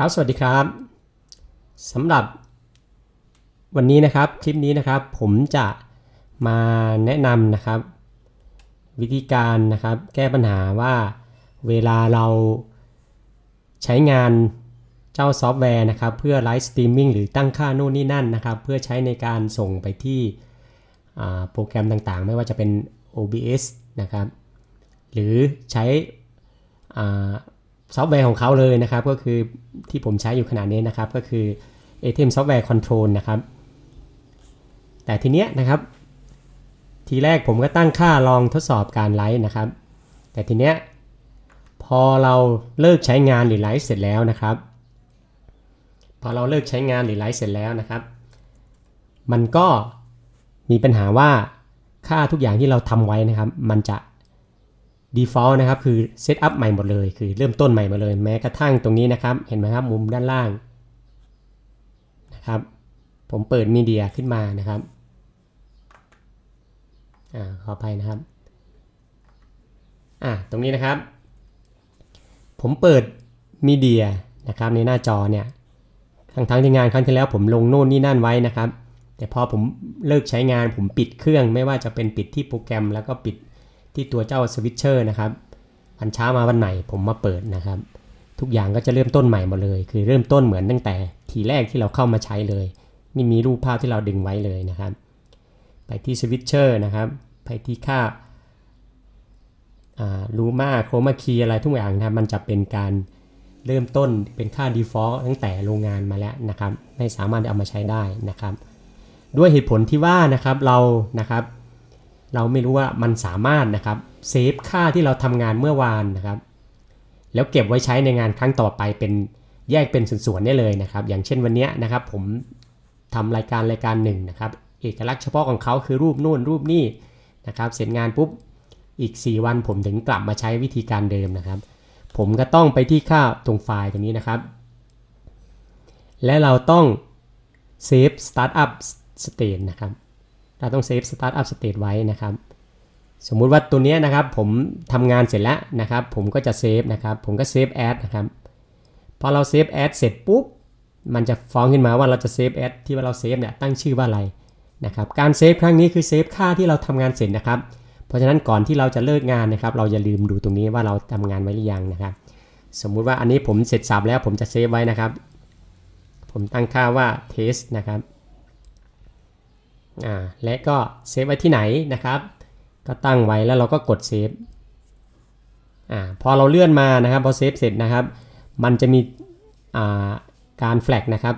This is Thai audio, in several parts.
ครับสวัสดีครับสำหรับวันนี้นะครับคลิปนี้นะครับผมจะมาแนะนำนะครับ วิธีการนะครับ แก้ปัญหาว่าเวลาเราใช้งานเจ้าซอฟต์แวร์นะครับ เพื่อไลฟ์สตรีมมิ่งหรือตั้งค่าโน่นนี่นั่นนะครับ เพื่อใช้ในการส่งไปที่โปรแกรมต่างๆ ไม่ว่าจะเป็น OBS นะครับ หรือใช้อ่า ซอฟต์แวร์ของเขาเลยนะครับ ก็คือที่ผมใช้อยู่ขณะนี้นะครับ ก็คือ ATM Software Control นะครับ แต่ทีเนี้ยนะครับ ทีแรกผมก็ตั้งค่าลองทดสอบการไลฟ์นะครับ แต่ทีเนี้ยพอเราเลิกใช้งานหรือไลฟ์เสร็จแล้วนะครับ พอเราเลิกใช้งานหรือไลฟ์เสร็จแล้วนะครับ มันก็มีปัญหาว่าค่าทุกอย่างที่เราทำไว้นะครับ มันจะ default นะครับคือเซตอัพใหม่หมดเลย คือเริ่มต้นใหม่หมดเลย แม้กระทั่งตรงนี้นะครับ เห็นไหมครับมุมด้านล่างนะครับ ผมเปิดมีเดียขึ้นมานะครับอ่าขออภัยนะครับอ่าตรงนี้นะครับ ผมเปิดมีเดียนะครับในหน้าจอเนี่ยทั้งทั้งที่งานครั้งที่แล้วผมลงโน่นนี่นั่นไว้นะครับ แต่พอผมเลิกใช้งานผมปิดเครื่องไม่ว่าจะเป็นปิดที่โปรแกรมแล้วก็ปิด ที่ตัวเจ้าสวิตเชอร์นะครับวันเช้ามาวันไหนผมมาเปิดนะครับ ทุกอย่างก็จะเริ่มต้นใหม่หมดเลย คือเริ่มต้นเหมือนตั้งแต่ทีแรกที่เราเข้ามาใช้เลย ไม่มีรูปภาพที่เราดึงไว้เลยนะครับ ไปที่สวิตเชอร์นะครับ ไปที่ค่าลูมาโครมาคีอะไรทุกอย่างนะครับมันจะเป็นการเริ่มต้นเป็นค่า default ตั้งแต่โรงงานมาแล้วนะครับ ไม่สามารถเอามาใช้ได้นะครับ ด้วยเหตุผลที่ว่านะครับเรานะครับ เราไม่รู้ว่ามันสามารถนะครับเซฟค่าที่เราทำงานเมื่อวานนะครับ แล้วเก็บไว้ใช้ในงานครั้งต่อไปเป็นแยกเป็นส่วนๆได้เลยนะครับ อย่างเช่นวันนี้นะครับ ผมทำรายการรายการหนึ่งนะครับ เอกลักษณ์เฉพาะของเขาคือรูปนู่นรูปนี่นะครับ เสร็จงานปุ๊บอีก 4 วันผมถึงกลับมาใช้วิธีการเดิมนะครับ ผมก็ต้องไปที่ค่าตรงไฟล์ตรงนี้นะครับ และเราต้องเซฟ startup state นะครับ เราต้องเซฟ startup state ไว้นะครับ สมมุติว่าตัวนี้นะครับผมทำงานเสร็จแล้วนะครับ ผมก็จะเซฟนะครับ ผมก็เซฟแอดนะครับ พอเราเซฟแอดเสร็จปุ๊บ มันจะฟ้องขึ้นมาว่าเราจะเซฟแอดที่ว่าเราเซฟเนี่ยตั้งชื่อว่าอะไรนะครับ การเซฟครั้งนี้คือเซฟค่าที่เราทำงานเสร็จนะครับ เพราะฉะนั้นก่อนที่เราจะเลิกงานนะครับ เราอย่าลืมดูตรงนี้ว่าเราทำงานไว้หรือยังนะครับ สมมุติว่าอันนี้ผมเสร็จสับแล้วผมจะเซฟไว้นะครับ ผมตั้งค่าว่า test นะครับ และก็เซฟไว้ที่ไหนนะครับ ก็ตั้งไว้แล้วเราก็กดเซฟอ่าพอเราเลื่อนมานะครับพอเซฟเสร็จนะครับ มันจะมีอ่าการแฟลกนะครับ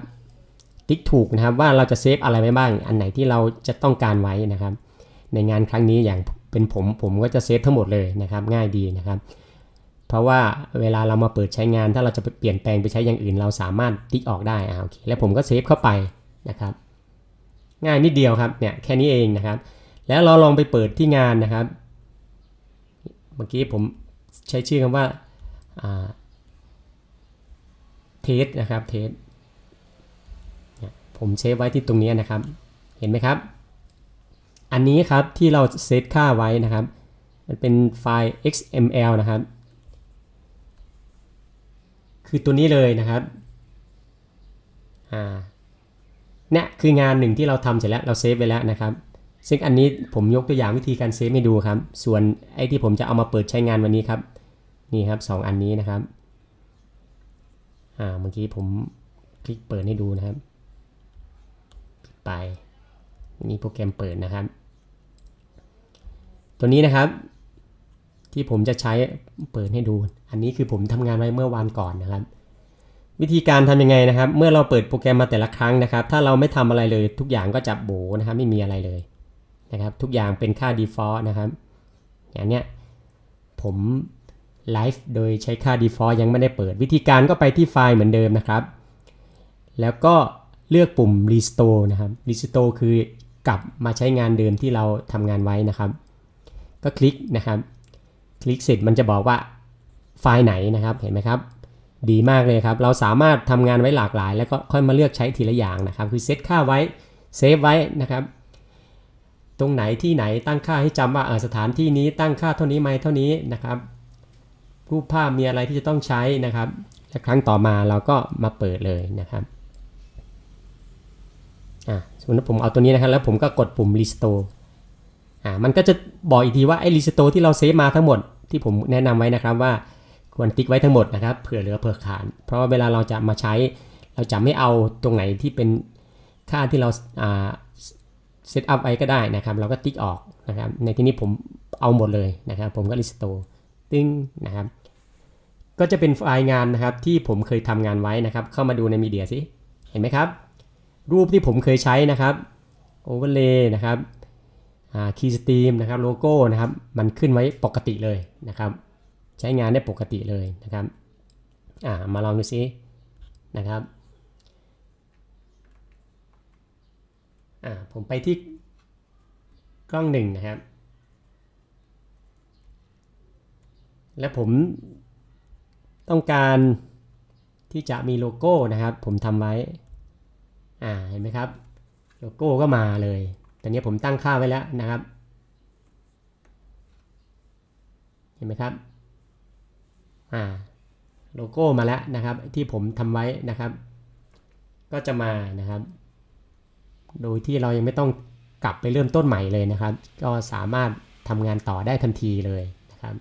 ติ๊กถูกนะครับว่าเราจะเซฟอะไรไว้บ้าง อันไหนที่เราจะต้องการไว้นะครับ ในงานครั้งนี้อย่างเป็นผมผมก็จะเซฟทั้งหมดเลยนะครับง่ายดีนะครับ เพราะว่าเวลาเรามาเปิดใช้งานถ้าเราจะเปลี่ยนแปลงไปใช้อย่างอื่น เราสามารถติ๊กออกได้อ่าโอเคแล้วผมก็เซฟเข้าไปนะครับ ง่ายนิดเดียวครับเนี่ยแค่นี้เองนะครับ แล้วเราลองไปเปิดที่งานนะครับ เมื่อกี้ผมใช้ชื่อคำว่าเทสนะครับเทสผมเซฟไว้ที่ตรงนี้นะครับ เห็นไหมครับ อันนี้ครับที่เราเซตค่าไว้นะครับ มันเป็นไฟล์ XML นะครับ คือตัวนี้เลยนะครับอ่า เนี่ยคืองานหนึ่งที่เราทำเสร็จแล้วเราเซฟไว้แล้วนะครับ ซึ่งอันนี้ผมยกตัวอย่างวิธีการเซฟให้ดูครับ ส่วนไอ้ที่ผมจะเอามาเปิดใช้งานวันนี้ครับนี่ครับสองอันนี้นะครับอ่าเมื่อกี้ผมคลิกเปิดให้ดูนะครับ ไปนี่โปรแกรมเปิดนะครับ ตัวนี้นะครับ ที่ผมจะใช้เปิดให้ดู อันนี้คือผมทำงานไว้เมื่อวานก่อนนะครับ วิธีการทำยังไงนะครับ เมื่อเราเปิดโปรแกรมมาแต่ละครั้งนะครับ ถ้าเราไม่ทำอะไรเลย ทุกอย่างก็จะโบนะครับ ไม่มีอะไรเลยนะครับ ทุกอย่างเป็นค่า default นะครับ อย่างเนี้ยผมไลฟ์โดยใช้ค่า default ยังไม่ได้เปิด วิธีการก็ไปที่ไฟล์เหมือนเดิมนะครับ แล้วก็เลือกปุ่ม restore นะครับ restore คือกลับมาใช้งานเดิมที่เราทำงานไว้นะครับ ก็คลิกนะครับ คลิกเสร็จมันจะบอกว่าไฟล์ไหนนะครับ เห็นไหมครับ ดีมากเลยครับ เราสามารถทำงานไว้หลากหลาย แล้วก็ค่อยมาเลือกใช้ทีละอย่างนะครับ คือเซตค่าไว้เซฟไว้นะครับ ตรงไหนที่ไหนตั้งค่าให้จำว่าสถานที่นี้ตั้งค่าเท่านี้ไหมเท่านี้นะครับรูปภาพมีอะไรที่จะต้องใช้นะครับ และครั้งต่อมาเราก็มาเปิดเลยนะครับอ่าสมมติผมเอาตัวนี้นะครับ แล้วผมก็กดปุ่ม restore อ่ามันก็จะบอกอีกทีว่าไอ้ restore ที่เราเซฟมาทั้งหมดที่ผมแนะนำไว้นะครับว่า ควรติ๊กไว้ทั้งหมดนะครับเผื่อเหลือเผื่อขาดเพราะว่าเวลาเราจะมาใช้ เราจะไม่เอาตรงไหนที่เป็นค่าที่เราเซตอัพไว้ก็ได้นะครับ เราก็ติ๊กออกนะครับ ในที่นี้ผมเอาหมดเลยนะครับ ผมก็ restore ตึ้งนะครับ ก็จะเป็นไฟล์งานนะครับที่ผมเคยทำงานไว้นะครับ เข้ามาดูในมีเดียสิเห็นไหมครับ รูปที่ผมเคยใช้นะครับ overlay นะครับคีย์สตรีมนะครับโลโก้นะครับ มันขึ้นไว้ปกติเลยนะครับ ใช้งานได้ปกติเลยนะครับอ่ามาลองดูซินะครับอ่าผมไปที่กล้องหนึ่งนะครับ และผมต้องการที่จะมีโลโก้นะครับ ผมทำไว้อ่าเห็นไหมครับ โลโก้ก็มาเลยตอนนี้ผมตั้งค่าไว้แล้วนะครับ เห็นไหมครับ อ่าโลโก้มาแล้วนะครับที่ผมทำไว้นะครับ ก็จะมานะครับ โดยที่เรายังไม่ต้องกลับไปเริ่มต้นใหม่เลยนะครับ ก็สามารถทำงานต่อได้ทันทีเลยนะครับ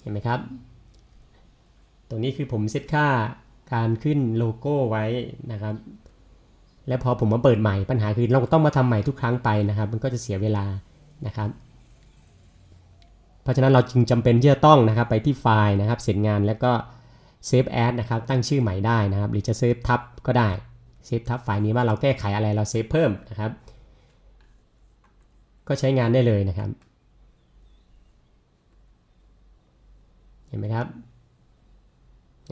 เห็นไหมครับ ตรงนี้คือผมเซตค่าการขึ้นโลโก้ไว้นะครับ และพอผมมาเปิดใหม่ปัญหาคือเราต้องมาทำใหม่ทุกครั้งไปนะครับ มันก็จะเสียเวลานะครับ เพราะฉะนั้นเราจึงจำเป็นที่จะต้องนะครับไปที่ไฟล์นะครับ เสร็จงานแล้วก็เซฟแอดนะครับ ตั้งชื่อใหม่ได้นะครับ หรือจะเซฟทับก็ได้ เซฟทับไฟล์นี้ว่าเราแก้ไขอะไรเราเซฟเพิ่มนะครับ ก็ใช้งานได้เลยนะครับ เห็นไหมครับ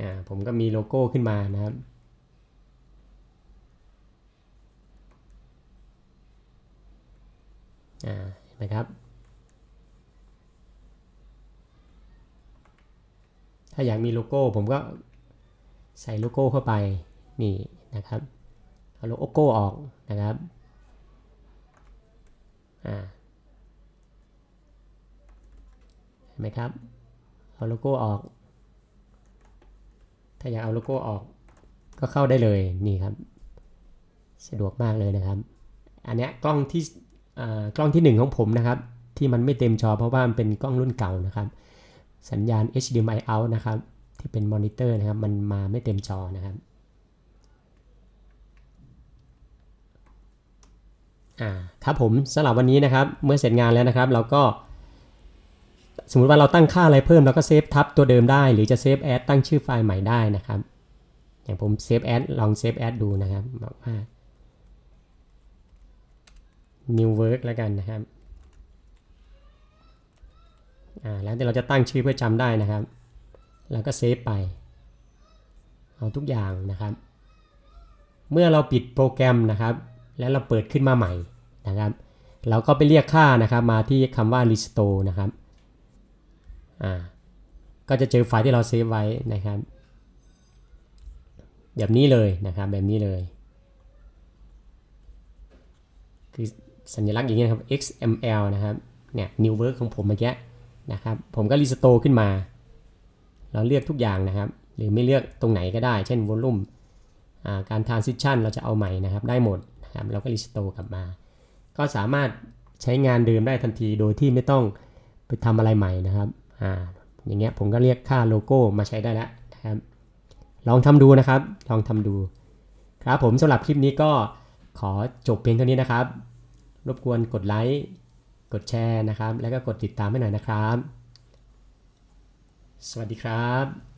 อ่า ผมก็มีโลโก้ขึ้นมานะครับอ่าเห็นไหมครับาอยากมีโลโก้ผมก็ใส่โลโก้เข้าไปนี่นะครับเอาโลโก้ออกนะครับอ่าเห็นไหมครับเอาโลโก้ออก ถ้าอยากเอาโลโก้ออกก็เข้าได้เลยนี่ครับ สะดวกมากเลยนะครับ อันนี้กล้องที่กล้องที่ 1 ของผมนะครับ ที่มันไม่เต็มจอเพราะว่ามันเป็นกล้องรุ่นเก่านะครับ สัญญาณ HDMI out นะครับ ที่เป็นมอนิเตอร์นะครับ มันมาไม่เต็มจอนะครับอ่าครับผมสำหรับวันนี้นะครับ เมื่อเสร็จงานแล้วนะครับ เราก็ สมมุติว่าเราตั้งค่าอะไรเพิ่มเราก็เซฟทับตัวเดิมได้ หรือจะเซฟแอดตั้งชื่อไฟล์ใหม่ได้นะครับ อย่างผมเซฟแอดลองเซฟแอดดูนะครับบอกว่า new work แล้วกันนะครับ แล้วแต่เราจะตั้งชื่อเพื่อจำได้นะครับ แล้วก็เซฟไป เอาทุกอย่างนะครับ เมื่อเราปิดโปรแกรมนะครับ แล้วเราเปิดขึ้นมาใหม่นะครับ เราก็ไปเรียกค่านะครับมาที่คำว่า restore นะครับอ่าก็จะเจอไฟล์ที่เราเซฟไว้นะครับ แบบนี้เลยนะครับแบบนี้เลย คือสัญลักษณ์อย่างนี้นะครับ XML นะครับเนี่ย new work ของผมเมื่อกี้ นะครับ ผมก็ restore ขึ้นมา เราเลือกทุกอย่างนะครับ หรือไม่เลือกตรงไหนก็ได้ เช่น volume การ transition เราจะเอาใหม่นะครับ ได้หมดนะครับเราก็ restore กลับมา ก็สามารถใช้งานเดิมได้ทันทีโดยที่ไม่ต้องไปทำอะไรใหม่นะครับอ่าอย่างเงี้ยผมก็เรียกค่าโลโก้มาใช้ได้แล้วนะครับ ลองทำดูนะครับ ลองทำดู ครับผมสำหรับคลิปนี้ก็ขอจบเพียงเท่านี้นะครับ รบกวนกดไลค์ กดแชร์นะครับ แล้วก็กดติดตามให้หน่อยนะครับ สวัสดีครับ